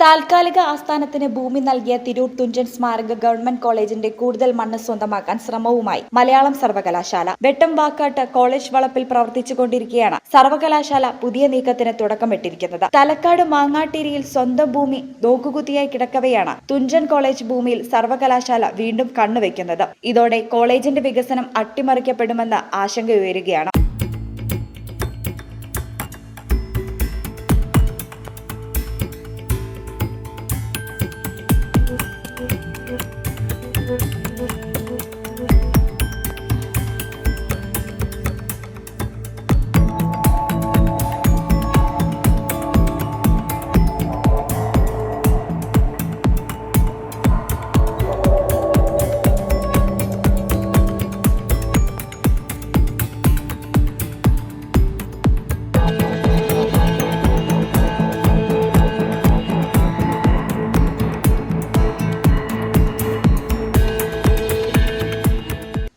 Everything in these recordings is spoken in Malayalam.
താൽക്കാലിക ആസ്ഥാനത്തിന് ഭൂമി നൽകിയ തിരൂർ തുഞ്ചൻ സ്മാരക ഗവൺമെന്റ് കോളേജിന്റെ കൂടുതൽ മണ്ണ് സ്വന്തമാക്കാൻ ശ്രമവുമായി മലയാളം സർവകലാശാല. വെട്ടം വാക്കാട്ട് കോളേജ് വളപ്പിൽ പ്രവർത്തിച്ചുകൊണ്ടിരിക്കെയാണ് സർവകലാശാല പുതിയ നീക്കത്തിന് തുടക്കമിട്ടിരിക്കുന്നത്. തലക്കാട് മാങ്ങാട്ടേരിയിൽ സ്വന്തം ഭൂമി നോക്കുകുത്തിയായി കിടക്കവെയാണ് തുഞ്ചൻ കോളേജ് ഭൂമിയിൽ സർവകലാശാല വീണ്ടും കണ്ണുവെക്കുന്നത്. ഇതോടെ കോളേജിന്റെ വികസനം അട്ടിമറിക്കപ്പെടുമെന്ന് ആശങ്കയുയരുകയാണ്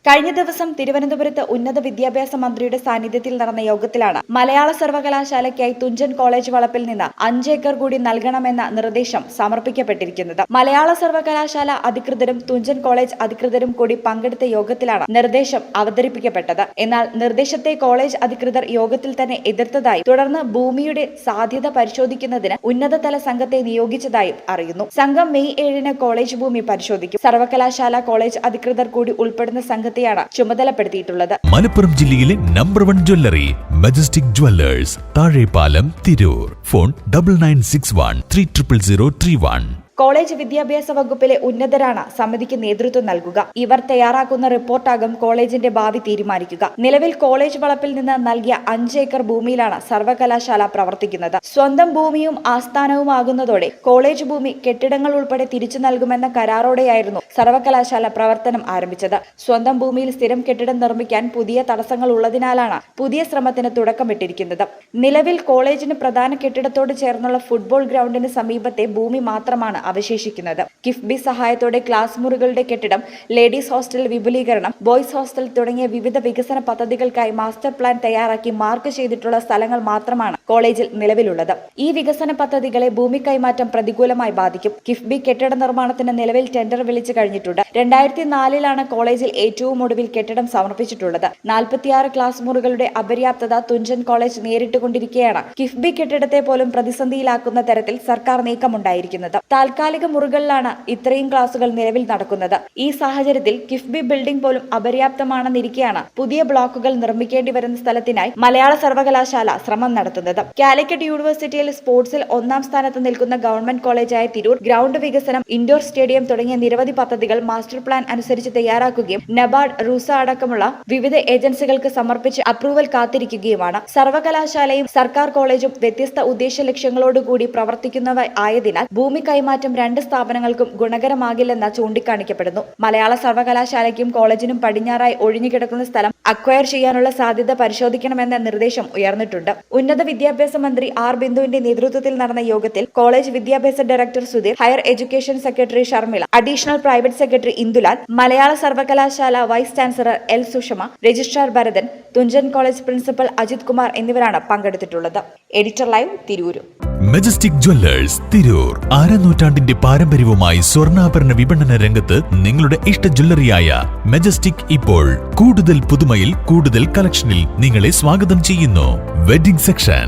കഴിഞ്ഞ ദിവസം തിരുവനന്തപുരത്ത് ഉന്നത വിദ്യാഭ്യാസ മന്ത്രിയുടെ സാന്നിധ്യത്തിൽ നടന്ന യോഗത്തിലാണ് മലയാള സർവകലാശാലയ്ക്കായി തുഞ്ചൻ കോളേജ് വളപ്പിൽ നിന്ന് അഞ്ചേക്കർ കൂടി നൽകണമെന്ന നിർദ്ദേശം സമർപ്പിക്കപ്പെട്ടിരിക്കുന്നത്. മലയാള സർവകലാശാല അധികൃതരും തുഞ്ചൻ കോളേജ് അധികൃതരും കൂടി പങ്കെടുത്ത യോഗത്തിലാണ് നിർദ്ദേശം അവതരിപ്പിക്കപ്പെട്ടത്. എന്നാൽ നിർദ്ദേശത്തെ കോളേജ് അധികൃതർ യോഗത്തിൽ തന്നെ എതിർത്തതായി തുടർന്ന് ഭൂമിയുടെ സാധ്യത പരിശോധിക്കുന്നതിന് ഉന്നതതല സംഘത്തെ നിയോഗിച്ചതായും അറിയുന്നു. സംഘം മെയ് ഏഴിന് കോളേജ് ഭൂമി പരിശോധിക്കും. സർവകലാശാല കോളേജ് അധികൃതർ കൂടി ഉൾപ്പെടുന്ന സംഘത്തെയാണ് ചുമതലപ്പെടുത്തിയിട്ടുള്ളത്. മലപ്പുറം ജില്ലയിലെ number one jewellery Majestic jewellers Thazhepalam Tirur. Phone double nine six one three triple zero three one college വിദ്യാഭ്യാസ വകുപ്പിലെ ഉന്നതരാണ് സമിതിക്ക് നേതൃത്വം നൽകുക. ഇവർ തയ്യാറാക്കുന്ന റിപ്പോർട്ടാകും കോളേജിന്റെ ഭാവി തീരുമാനിക്കുക. നിലവിൽ കോളേജ് വളപ്പിൽ നിന്ന് നൽകിയ അഞ്ച് ഏക്കർ ഭൂമിയിലാണ് സർവകലാശാല പ്രവർത്തിക്കുന്നത്. സ്വന്തം ഭൂമിയും ആസ്ഥാനവുമാകുന്നതോടെ കോളേജ് ഭൂമി കെട്ടിടങ്ങൾ ഉൾപ്പെടെ തിരിച്ചു നൽകുമെന്ന കരാറോടെയായിരുന്നു സർവകലാശാല പ്രവർത്തനം ആരംഭിച്ചത്. സ്വന്തം ഭൂമിയിൽ സ്ഥിരം കെട്ടിടം നിർമ്മിക്കാൻ പുതിയ തടസ്സങ്ങൾ ഉള്ളതിനാലാണ് പുതിയ ശ്രമത്തിന് തുടക്കമിട്ടിരിക്കുന്നത്. നിലവിൽ കോളേജിന് പ്രധാന കെട്ടിടത്തോട് ചേർന്നുള്ള ഫുട്ബോൾ ഗ്രൗണ്ടിന് സമീപത്തെ ഭൂമി മാത്രമാണ് അവശേഷിക്കുന്നത്. കിഫ്ബി സഹായത്തോടെ ക്ലാസ് മുറികളുടെ കെട്ടിടം ലേഡീസ് ഹോസ്റ്റൽ വിപുലീകരണം ബോയ്സ് ഹോസ്റ്റൽ തുടങ്ങിയ വിവിധ വികസന പദ്ധതികൾക്കായി മാസ്റ്റർ പ്ലാൻ തയ്യാറാക്കി മാർക്ക് ചെയ്തിട്ടുള്ള സ്ഥലങ്ങൾ മാത്രമാണ് കോളേജിൽ നിലവിലുള്ളത്. ഈ വികസന പദ്ധതികളെ ഭൂമി കൈമാറ്റം പ്രതികൂലമായി ബാധിക്കും. കിഫ്ബി കെട്ടിട നിർമ്മാണത്തിന് നിലവിൽ ടെൻഡർ വിളിച്ചു കഴിഞ്ഞിട്ടുണ്ട്. രണ്ടായിരത്തി നാലിലാണ് കോളേജിൽ ഏറ്റവും ഒടുവിൽ കെട്ടിടം സമർപ്പിച്ചിട്ടുള്ളത്. നാൽപ്പത്തിയാറ് ക്ലാസ് മുറികളുടെ അപര്യാപ്തത തുഞ്ചൻ കോളേജ് നേരിട്ടുകൊണ്ടിരിക്കുകയാണ് കിഫ്ബി കെട്ടിടത്തെ പോലും പ്രതിസന്ധിയിലാക്കുന്ന തരത്തിൽ സർക്കാർ നീക്കമുണ്ടായിരിക്കുന്നത്. താൽക്കാലിക മുറികളിലാണ് ഇത്രയും ക്ലാസുകൾ നിലവിൽ നടക്കുന്നത്. ഈ സാഹചര്യത്തിൽ കിഫ്ബി ബിൽഡിംഗ് പോലും അപര്യാപ്തമാണെന്നിരിക്കെയാണ് പുതിയ ബ്ലോക്കുകൾ നിർമ്മിക്കേണ്ടി വരുന്ന സ്ഥലത്തിനായി മലയാള സർവകലാശാല ശ്രമം നടത്തുന്നത്. കാലിക്കറ്റ് യൂണിവേഴ്സിറ്റിയിൽ സ്പോർട്സിൽ ഒന്നാം സ്ഥാനത്ത് നിൽക്കുന്ന ഗവൺമെന്റ് കോളേജായ തിരൂർ ഗ്രൗണ്ട് വികസനം ഇൻഡോർ സ്റ്റേഡിയം തുടങ്ങിയ നിരവധി പദ്ധതികൾ മാസ്റ്റർ പ്ലാൻ അനുസരിച്ച് തയ്യാറാക്കുകയും നബാർഡ് റൂസ അടക്കമുള്ള വിവിധ ഏജൻസികൾക്ക് സമർപ്പിച്ച് അപ്രൂവൽ കാത്തിരിക്കുകയുമാണ്. സർവകലാശാലയും സർക്കാർ കോളേജും വ്യത്യസ്ത ഉദ്ദേശ ലക്ഷ്യങ്ങളോടുകൂടി പ്രവർത്തിക്കുന്നവ ആയതിനാൽ ഭൂമി കൈമാറ്റം രണ്ട് സ്ഥാപനങ്ങൾക്കും ഗുണകരമാകില്ലെന്ന് ചൂണ്ടിക്കാണിക്കപ്പെടുന്നു. മലയാള സർവകലാശാലയ്ക്കും കോളേജിനും പടിഞ്ഞാറായി ഒഴിഞ്ഞുകിടക്കുന്ന സ്ഥലം അക്വയർ ചെയ്യാനുള്ള സാധ്യത പരിശോധിക്കണമെന്ന നിർദ്ദേശം ഉയർന്നിട്ടുണ്ട്. ഉന്നത വിദ്യാഭ്യാസ മന്ത്രി ആർ ബിന്ദുവിന്റെ നേതൃത്വത്തിൽ നടന്ന യോഗത്തിൽ കോളേജ് വിദ്യാഭ്യാസ director Sudheer higher education secretary Sharmila additional private secretary Indulal Malayala Sarvakalashala vice chancellor L Sushama registrar Bharathan Thunchan college principal Ajith Kumar എന്നിവരാണ് പങ്കെടുത്തിട്ടുള്ളത്. Editor live Tirur. Majestic jewellers Tirur. ആരനൂറ്റാണ്ടിന്റെ പാരമ്പര്യവുമായി സ്വർണാഭരണ വിപണന രംഗത്ത് നിങ്ങളുടെ ഇഷ്ട ജ്വല്ലറിയായ മെജസ്റ്റിക് ഇപ്പോൾ കൂടുതൽ പുതുമയിൽ കൂടുതൽ കളക്ഷനിൽ നിങ്ങളെ സ്വാഗതം ചെയ്യുന്നു. Wedding section